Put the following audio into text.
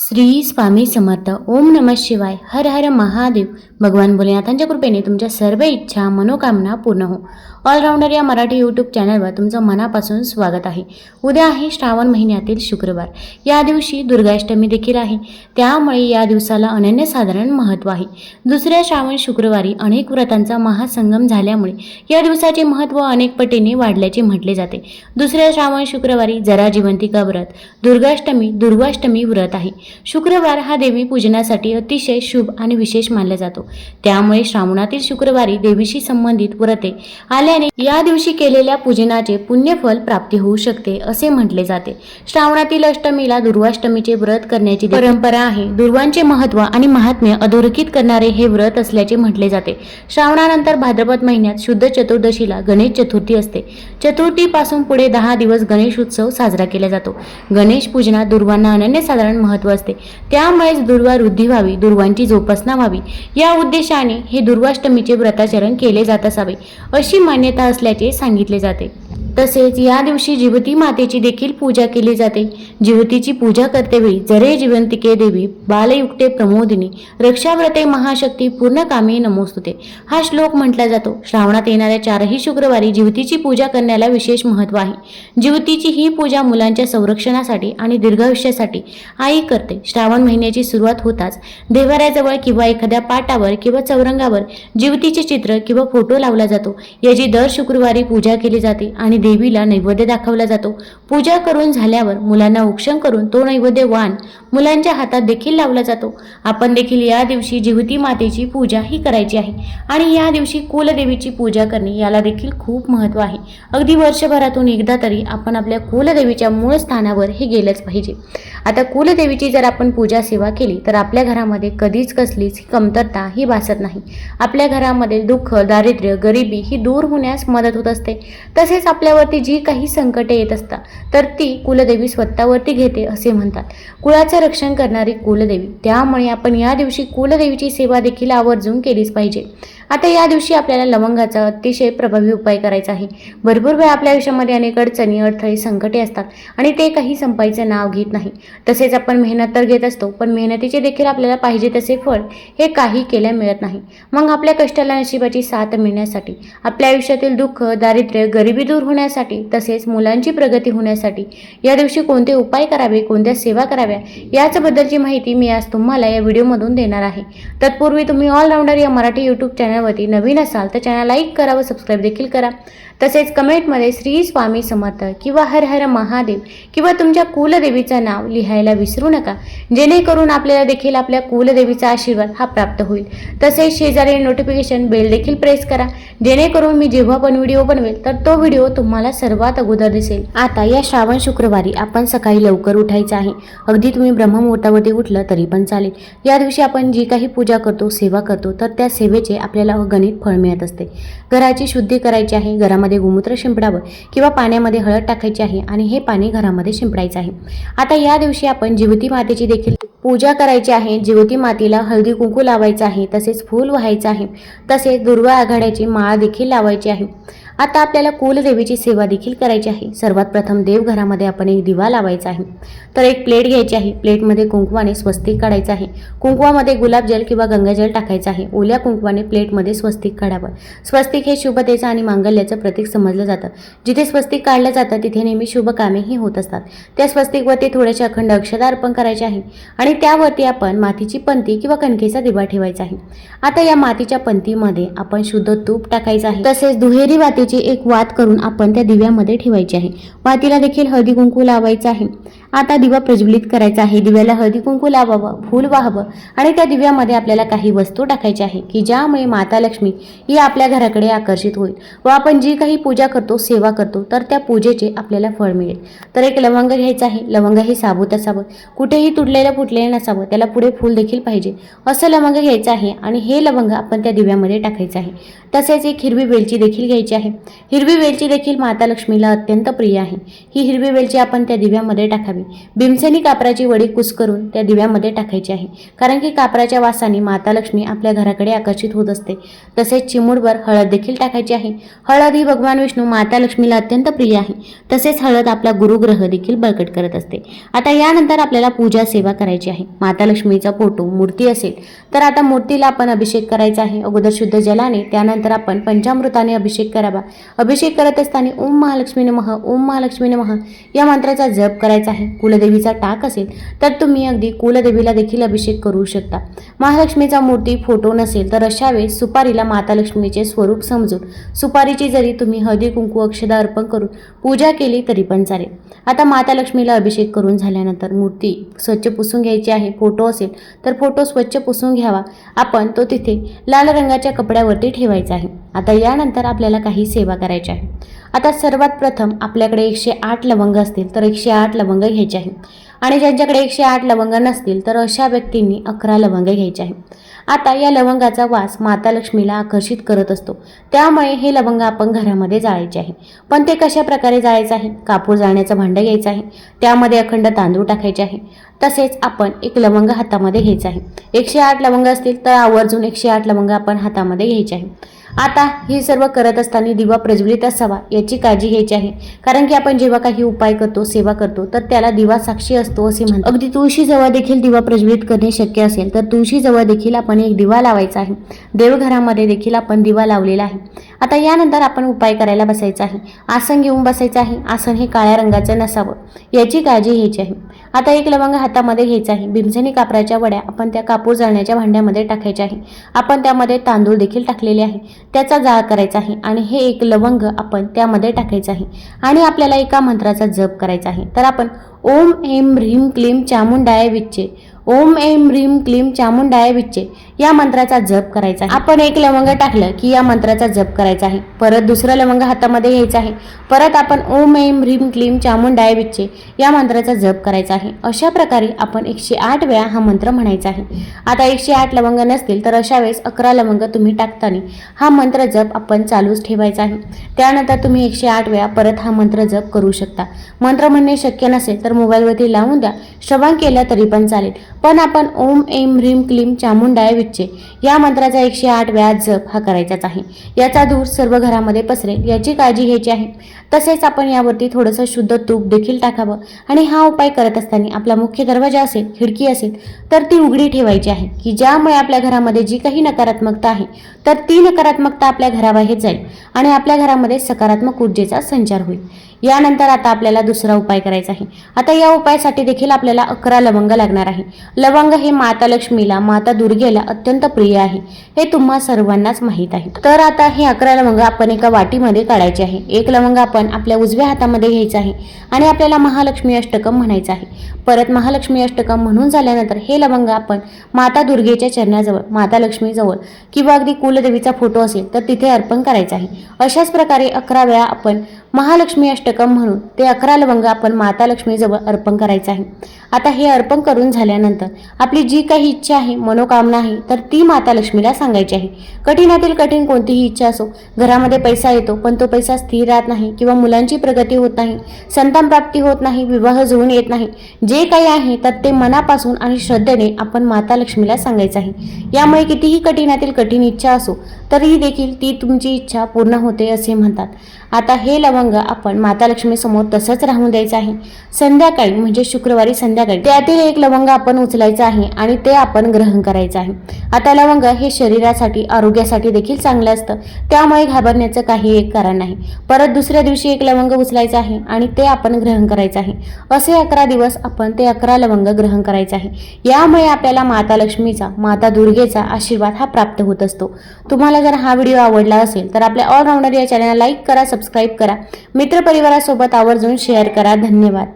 श्री स्वामी समर्थ. ओम नम शिवाय. हर हर महादेव. भगवान भोलेनाथांच्या कृपेने तुमच्या सर्व इच्छा मनोकामना पूर्ण हो. ऑलराऊंडर या मराठी यूट्यूब चॅनलवर तुमचं मनापासून स्वागत आहे. उद्या आहे श्रावण महिन्यातील शुक्रवार. या दिवशी दुर्गाष्टमी देखील आहे. त्यामुळे या दिवसाला अनन्यसाधारण महत्त्व आहे. दुसऱ्या श्रावण शुक्रवारी अनेक व्रतांचा महासंगम झाल्यामुळे या दिवसाचे महत्त्व अनेक पटीने वाढल्याचे म्हटले जाते. दुसऱ्या श्रावण शुक्रवारी जरा जिवंतिका व्रत? दुर्गाष्टमी दुर्गाष्टमी व्रत आहे. शुक्रवार हा देवी पूजनासाठी अतिशय शुभ आणि विशेष मानला जातो. त्यामुळे श्रावणातील शुक्रवारी देवीशी संबंधित व्रते आल्याने या दिवशी केलेल्या पूजनाचे पुण्यफल प्राप्ती होऊ शकते असे म्हटले जाते. श्रावणातील अष्टमीला दुर्वाष्टमीचे व्रत करण्याची परंपरा आहे. दुर्वांचे महत्त्व आणि महात्म्य अधोरेखित करणारे हे व्रत असल्याचे म्हटले जाते. श्रावणानंतर भाद्रपद महिन्यात शुद्ध चतुर्दशीला गणेश चतुर्थी असते. चतुर्थीपासून पुढे दहा दिवस गणेश उत्सव साजरा केला जातो. गणेश पूजनात दुर्वांना अनन्यसाधारण महत्त्व असते. त्यामुळेच दुर्वा वृद्धी व्हावी दुर्वांची जोपासना व्हावी. या उद्देशाने हे दुर्वाष्टमीचे व्रताचरण केले जात असावे अशी मान्यता असल्याचे सांगितले जाते. तसेच या दिवशी जिवती मातेची देखील पूजा केली जाते. जिवतीची पूजा करतेवेळी जरे जिवंतिके देवी बालयुक्ते प्रमोदिनी रक्षाव्रते महाशक्ती पूर्ण कामे नमोस्तुते. हा श्लोक म्हटला जातो. श्रावणात येणाऱ्या चारही शुक्रवारी जिवतीची पूजा करण्याला विशेष महत्त्व आहे. जिवतीची ही पूजा मुलांच्या संरक्षणासाठी आणि दीर्घायुष्यासाठी आई करते. श्रावण महिन्याची सुरुवात होताच देवाऱ्याजवळ किंवा एखाद्या पाटावर किंवा चौरंगावर जिवतीचे चित्र किंवा फोटो लावला जातो. याची दर शुक्रवारी पूजा केली जाते आणि देवीला नैवेद्य दाखवला जातो. पूजा करून झाल्यावर मुलांना उक्षण करून तो नैवेद्य वाण मुलांच्या हातात देखील लावला जातो. आपण देखील या दिवशी जिवती मातेची पूजा ही करायची आहे. आणि या दिवशी कुलदेवीची पूजा करणे याला देखील खूप महत्त्व आहे. अगदी वर्षभरातून एकदा तरी आपण आपल्या कुलदेवीच्या मूळ स्थानावर हे गेलंच पाहिजे. आता कुलदेवीची जर आपण पूजा सेवा केली तर आपल्या घरामध्ये कधीच कसलीच कमतरता ही भासत नाही. आपल्या घरामध्ये दुःख दारिद्र्य गरिबी ही दूर होण्यास मदत होत असते. तसेच आपल्यावरती जी काही संकटे येत असतात तर ती कुलदेवी स्वतःवरती घेते असे म्हणतात. कुळाचं रक्षण करणारी कुलदेवी. त्यामुळे आपण या दिवशी कुलदेवीची सेवा देखील आवर्जून केलीच पाहिजे. आता या दिवशी आपल्याला लवंगाचा अतिशय प्रभावी उपाय करायचा आहे. भरपूर वेळा आपल्या आयुष्यामध्ये अनेक अडचणी अडथळे संकटे असतात आणि ते काही संपायचं नाव घेत नाही. तसेच आपण मेहनत तर घेत असतो पण मेहनतीचे देखील आपल्याला पाहिजे तसे फळ हे काही केल्या मिळत नाही. मग आपल्या कष्टाला नशिबाची साथ मिळण्यासाठी आपल्या आयुष्यातील दुःख दारिद्र्य गरिबी दूर होण्यासाठी तसेच मुलांची प्रगती होण्यासाठी या दिवशी कोणते उपाय करावे कोणत्या सेवा कराव्या याचबद्दलची माहिती मी आज तुम्हाला या व्हिडिओमधून देणार आहे. तत्पूर्वी तुम्ही ऑलराऊंडर या मराठी यूट्यूब चॅनल चॅनलवरती नवीन असाल तर चॅनल लाईक करा व सबस्क्राईब देखील करा. तसेच कमेंटमध्ये श्री स्वामी समर्थ किंवा हर हर महादेव किंवा तुमच्या कुलदेवीचं नाव लिहायला विसरू नका. जेणेकरून आपल्याला देखील आपल्या कुलदेवीचा आशीर्वाद हा प्राप्त होईल. तसेच शेजारी नोटिफिकेशन बेल देखील प्रेस करा. जेणेकरून मी जेव्हा पण व्हिडिओ बनवेल तर तो व्हिडिओ तुम्हाला सर्वात अगोदर दिसेल. आता या श्रावण शुक्रवारी आपण सकाळी लवकर उठायचं आहे. अगदी तुम्ही ब्रह्ममुहूर्तावरती उठलं तरी पण चालेल. या दिवशी आपण जी काही पूजा करतो सेवा करतो तर त्या सेवेचे आपल्याला गणित फळ मिळत असते. घराची शुद्धी करायची आहे घरामध्ये गोमूत्र शिंपडावं किंवा पाण्यामध्ये हळद टाकायची आहे आणि हे पाणी घरामध्ये शिंपडायचं आहे. आता या दिवशी आपण जिवती मातेची देखील पूजा करायची आहे. जिवती मातीला हळदी कुंकू लावायचं आहे तसेच फूल व्हायचं आहे तसेच दुर्वा आघाड्याची माळ देखील लावायची आहे. आता आपल्याला कुलदेवीची सेवा देखील करायची आहे. सर्वात प्रथम देवघरामध्ये आपण एक दिवा लावायचा आहे. तर एक प्लेट घ्यायची आहे. प्लेटमध्ये कुंकवाने स्वस्तिक काढायचं आहे. कुंकवामध्ये गुलाबजल किंवा गंगाजल टाकायचं आहे. ओल्या कुंकवाने प्लेटमध्ये स्वस्तिक काढावं. स्वस्तिक हे शुभतेचं आणि मांगल्याचं प्रतीक समजलं जातं. जिथे स्वस्तिक काढलं जातं तिथे नेहमी शुभ कामेही होत असतात. त्या स्वस्तिकवरती थोडेसे अखंड अक्षता अर्पण करायचे आहे. आणि त्यावरती आपण मातीची पंती किंवा कणकेचा दिवा ठेवायचा आहे. आता या मातीच्या पंतीमध्ये आपण शुद्ध तूप टाकायचं आहे. तसेच दुहेरी वातीची एक वात करून आपण त्या दिव्यामध्ये ठेवायची आहे. वातीला देखील हळदी कुंकू लावायचं आहे. आता दिवा प्रज्वलित करायचा आहे. दिव्याला हळदी कुंकू लावावं फूल वाहावं आणि त्या दिव्यामध्ये आपल्याला काही वस्तू टाकायच्या आहे की ज्यामुळे माता लक्ष्मी ही आपल्या घराकडे आकर्षित होईल. व आपण जी काही पूजा करतो सेवा करतो तर त्या पूजेचे आपल्याला फळ मिळेल. तर एक लवंग घ्यायचं आहे. लवंग हे साबूत असावं. कुठेही तुटलेलं फुटलेलं नसावं. त्याला पुढे फूल देखील पाहिजे. असं लवंग घ्यायचं आहे आणि हे लवंग आपण त्या दिव्यामध्ये टाकायचं आहे. तसेच एक हिरवी वेलची देखील घ्यायची आहे. हिरवी वेलची देखील माता लक्ष्मीला अत्यंत प्रिय आहे. ही हिरवी वेलची आपण त्या दिव्यामध्ये टाकावी. घ्यावी भीमसेनी कापराची वडी कुस्करून त्या दिव्यामध्ये टाकायची आहे. कारण की कापराच्या वासाने माता लक्ष्मी आपल्या घराकडे आकर्षित होत असते. तसेच चिमूडभर हळद देखील टाकायची आहे. हळद ही भगवान विष्णू माता लक्ष्मीला अत्यंत प्रिय आहे. तसेच हळद आपला गुरुग्रह देखील बळकट करत असते. आता यानंतर आपल्याला पूजा सेवा करायची आहे. माता लक्ष्मीचा फोटो मूर्ती असेल तर आता मूर्तीला आपण अभिषेक करायचा आहे. अगोदर शुद्ध जलाने त्यानंतर आपण पंचामृताने अभिषेक करावा. अभिषेक करत असताना ओम महालक्ष्मी नमः ओम महालक्ष्मी नमः या मंत्राचा जप करायचा आहे. कुलदेवीचा टाक असेल तर तुम्ही अगदी कुलदेवीला देखील अभिषेक करू शकता. महालक्ष्मीचा मूर्ती फोटो नसेल तर अशा वेळेस सुपारीला माता लक्ष्मीचे स्वरूप समजून सुपारीची जरी तुम्ही हळदी कुंकू अक्षदा अर्पण करून पूजा केली तरी पण चालेल. आता माता लक्ष्मीला अभिषेक करून झाल्यानंतर मूर्ती स्वच्छ पुसून घ्यायची आहे फोटो असेल तर फोटो स्वच्छ पुसून घ्यावा. आपण तो तिथे लाल रंगाच्या कपड्यावरती ठेवायचा आहे. आता यानंतर आपल्याला काही सेवा करायची आहे आता सर्वात प्रथम आपल्याकडे एकशे आठ लवंग असतील तर एकशे आठ लवंग घ्यायचे आहे आणि ज्यांच्याकडे एकशे आठ लवंग नसतील तर अशा व्यक्तींनी अकरा लवंग घ्यायचे आहे आता या लवंगाचा वास माता लक्ष्मीला आकर्षित करत असतो. त्यामुळे हे लवंग आपण घरामध्ये जाळायचे आहे. पण ते कशा प्रकारे जाळायचं आहे कापूर जाळण्याचं भांडं घ्यायचं आहे. त्यामध्ये अखंड तांदूळ टाकायचे आहे. तसेच आपण एक लवंग हातामध्ये घ्यायचं आहे. एकशे आठ लवंग असतील तर आवर्जून एकशे आठ लवंग आपण हातामध्ये घ्यायचे आहे. आता हे सर्व करत असताना दिवा प्रज्वलित असावा याची काळजी घ्यायची आहे. कारण की आपण जेव्हा काही उपाय करतो सेवा करतो तर त्याला दिवा साक्षी असतो असे म्हणतो. अगदी तुळशीजवळ देखील दिवा प्रज्वलित करणे शक्य असेल तर तुळशीजवळ देखील आपण एक दिवा लावायचा आहे. देवघरामध्ये देखील आपण दिवा लावलेला आहे. आता यानंतर आपण उपाय करायला बसायचा आहे. आसन घेऊन बसायचं आहे. आसन हे काळ्या रंगाचं नसावं याची काळजी घ्यायची आहे. आता एक लवंग हातामध्ये घ्यायचा आहे. भीमसेनी कापराच्या वड्या आपण त्या कापूर जाळण्याच्या भांड्यामध्ये टाकायच्या आहे. आपण त्यामध्ये तांदूळ देखील टाकलेले आहे. त्याचा जाळ करायचा आहे आणि हे एक लवंग आपण त्यामध्ये टाकायचं आहे आणि आपल्याला एका मंत्राचा जप करायचा आहे तर आपण ओम एम ह्रीम क्लीम चामुंडाय विच्चे ओम ऐम ह्रीम क्लीम चामुंडाय विच्चे. या मंत्राचा जप करायचा आहे. आपण एक लवंग टाकलं की या मंत्राचा जप करायचा आहे. परत दुसरं लवंग हातामध्ये घ्यायचं आहे. परत आपण ओम ऐम ह्रीम क्लीम चामुंडाय विच्चे या मंत्राचा जप करायचा आहे. अशा प्रकारे आपण एकशे आठ वेळा हा मंत्र म्हणायचा आहे. आता एकशे आठ लवंग नसतील तर अशा वेळेस अकरा लवंग तुम्ही टाकताना हा मंत्र जप आपण चालूच ठेवायचा आहे. त्यानंतर तुम्ही एकशे आठ वेळा परत हा मंत्र जप करू शकता. मंत्र म्हणणे शक्य नसेल तर मोबाईलवरती लावून द्या. श्रवण केलं तरी पण चालेल. पण आपण ओम एम ह्रीम क्लीम चामुंडाय विच्चे या मंत्राचा एकशे आठ वेळा जप हा करायचाच आहे. याचा धूर सर्व घरामध्ये पसरेल याची काळजी घ्यायची आहे. तसेच आपण यावरती थोडंसं शुद्ध तूप देखील टाकावं आणि हा उपाय करत असताना आपला मुख्य दरवाजा असेल खिडकी असेल तर ती उघडी ठेवायची आहे की ज्यामुळे आपल्या घरामध्ये जी काही नकारात्मकता आहे तर ती नकारात्मकता आपल्या घराबाहेर जाईल आणि आपल्या घरामध्ये सकारात्मक ऊर्जेचा संचार होईल. यानंतर आता आपल्याला दुसरा उपाय करायचा आहे. आता या उपायासाठी देखील आपल्याला अकरा लवंग लागणार आहे. लवंग हे माता लक्ष्मीला माता दुर्गेला अत्यंत प्रिय आहे. हे तुम्हा सर्वांनाच माहीत आहे. तर आता हे अकरा लवंग आपण एका वाटीमध्ये काढायचे आहे. एक लवंग आपण आपल्या उजव्या हातामध्ये घ्यायचं आहे आणि आपल्याला महालक्ष्मी अष्टकम म्हणायचं आहे. परत महालक्ष्मी अष्टकम म्हणून झाल्यानंतर हे लवंग आपण माता दुर्गेच्या चरणाजवळ माता लक्ष्मीजवळ किंवा अगदी कुलदेवीचा फोटो असेल तर तिथे अर्पण करायचा आहे. अशाच प्रकारे अकरा वेळा आपण महालक्ष्मी अष्टकम म्हणून ते अकरा लवंग आपण माता लक्ष्मीजवळ अर्पण करायचं आहे. आता हे अर्पण करून झाल्यानंतर आपली जी काही इच्छा आहे मनोकामना आहे तर ती माता लक्ष्मीला सांगायची आहे. कठीणातील कठीण कोणतीही इच्छा असो घरामध्ये पैसा येतो पण तो पैसा स्थिर राहत नाही किंवा मुलांची प्रगती होत नाही संतान प्राप्ती होत नाही विवाह जुळून येत नाही जे काही आहे तर ते मनापासून आणि श्रद्धेने आपण माता लक्ष्मीला सांगायचं आहे. यामुळे कितीही कठीणातील कठीण इच्छा असो तरीही देखील ती तुमची इच्छा पूर्ण होते असे म्हणतात. आता हे लवंग आपण माता लक्ष्मी समोर तसंच राहून द्यायचं आहे. संध्याकाळी म्हणजे शुक्रवारी संध्याकाळी त्यातील एक लवंग आपण उचलायचं आहे आणि ते आपण ग्रहण करायचं आहे. आता लवंग हे शरीरासाठी आरोग्यासाठी देखील चांगलं असतं. त्यामुळे घाबरण्याचं काही एक कारण नाही. परत दुसऱ्या दिवशी एक लवंग उचलायचं आहे आणि ते आपण ग्रहण करायचं आहे. असे अकरा दिवस आपण ते अकरा लवंग ग्रहण करायचं आहे. यामुळे आपल्याला माता लक्ष्मीचा माता दुर्गेचा आशीर्वाद हा प्राप्त होत असतो. तुम्हाला जर हा व्हिडिओ आवडला असेल तर आपल्या ऑलराऊंडर या चॅनलला लाईक करा सबस्क्राईब करा. मित्रपरिवारासोबत आवर्जून शेअर करा. धन्यवाद.